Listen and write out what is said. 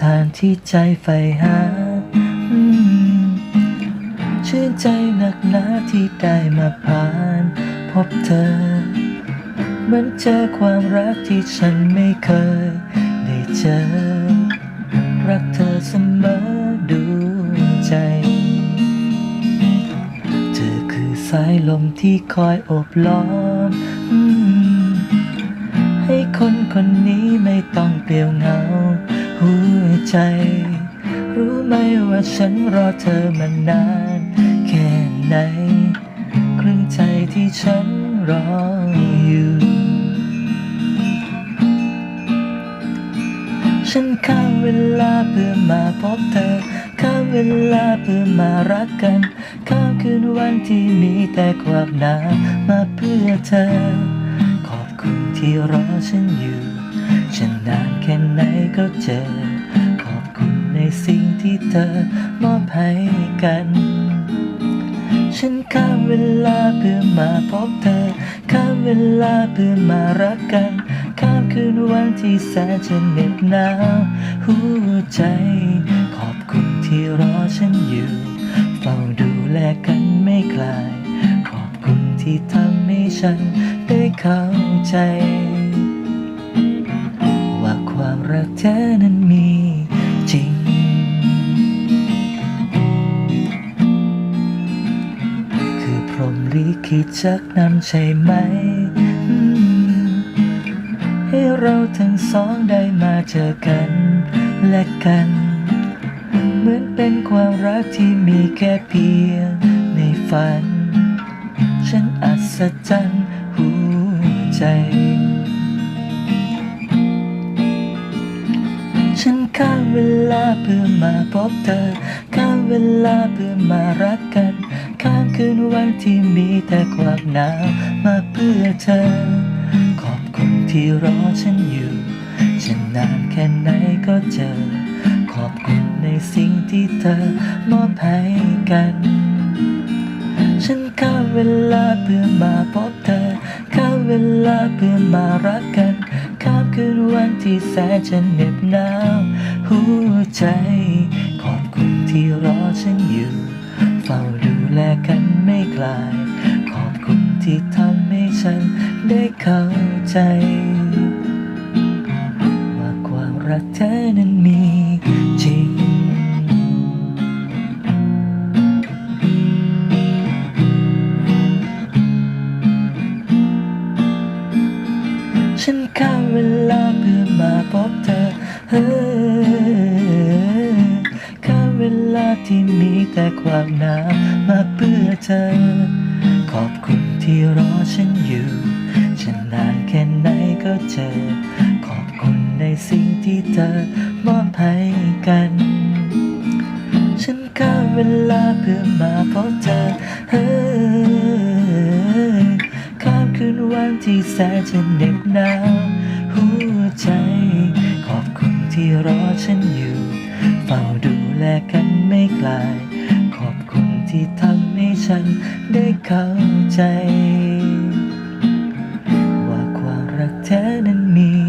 ทานที่ใจใฝ่หา ชื่นใจหนักหนาที่ได้มาผ่าน พบเธอ เหมือนเจอความรักที่ฉันไม่เคย ได้เจอ รักเธอเสมอดูใจ เธอคือสายลมที่คอยโอบล้อมอืมให้คนคนนี้ไม่ต้องเปลี่ยวเหงา หัวใจ รู้ไหมว่าฉันรอเธอมานาน แค่ไหน ครึ่งใจที่ฉันรออยู่ ฉันข้ามเวลาเพื่อมาพบเธอ ข้ามเวลาเพื่อมารักกัน ข้ามคืนวันที่มีแต่ความหนาวมาเพื่อเธอ ขอบคุณที่รอฉันอยู่ ฉันนานแค่ไหนก็เจอ ขอบคุณในสิ่งที่เธอมอบให้กัน ฉันข้ามเวลาเพื่อมาพบเธอ ข้ามเวลาเพื่อมารักกัน ข้ามคืนวันที่แสนจะเหน็บหนาวหัวใจ ขอบคุณที่รอฉันอยู่เฝ้าดูแลกันไม่คลาย ขอบคุณที่ทำให้ฉันได้เข้าใจ ความรักแท้นั้นมีจริง คือพรหมลิขิตจากนั้นใช่ไหม ให้เราทั้งสองได้มาเจอกัน และกัน เหมือนเป็นความรักที่มีแค่เพียงในฝัน ฉันอัศจรรย์หัวใจ ฉันข้าเวลาเพื่อมาพบเธอข้าเวลาเพื่อมารักกัน ข้ามคืนวันที่มีแต่ความหนาวมาเพื่อเธอ ขอบคุณที่รอฉันอยู่ ฉันนานแค่ไหนก็เจอ ขอบคุณในสิ่งที่เธอมอบให้กันฉันข้าเวลาเพื่อมาพบเธอข้าเวลาเพื่อมารักกัน คืนวันที่แสนจะเหน็บหนาวหัวใจ ขอบคุณที่รอฉันอยู่ เฝ้าดูแลกันไม่คลาย ขอบคุณที่ทำให้ฉันได้เข้าใจ ว่าความรักแท้นั้นมีจริงฉันข้ามเว ข้าเวลาที่มีแต่ความหนาวมาเพื่อเธอ ขอบคุณที่รอฉันอยู่ ฉันนานแค่ไหนก็เจอ ขอบคุณในสิ่งที่เธอมอบให้กัน ฉันข้ามเวลาเพื่อมาพบเธอเฮ้อข้ามคืนวันที่แสนจะเหน็บหนาวหัวใจ ที่รอฉันอยู่ เฝ้าดูแลกันไม่กลาย ขอบคุณที่ทำให้ฉันได้เข้าใจ ว่าความรักแท้นั้นมี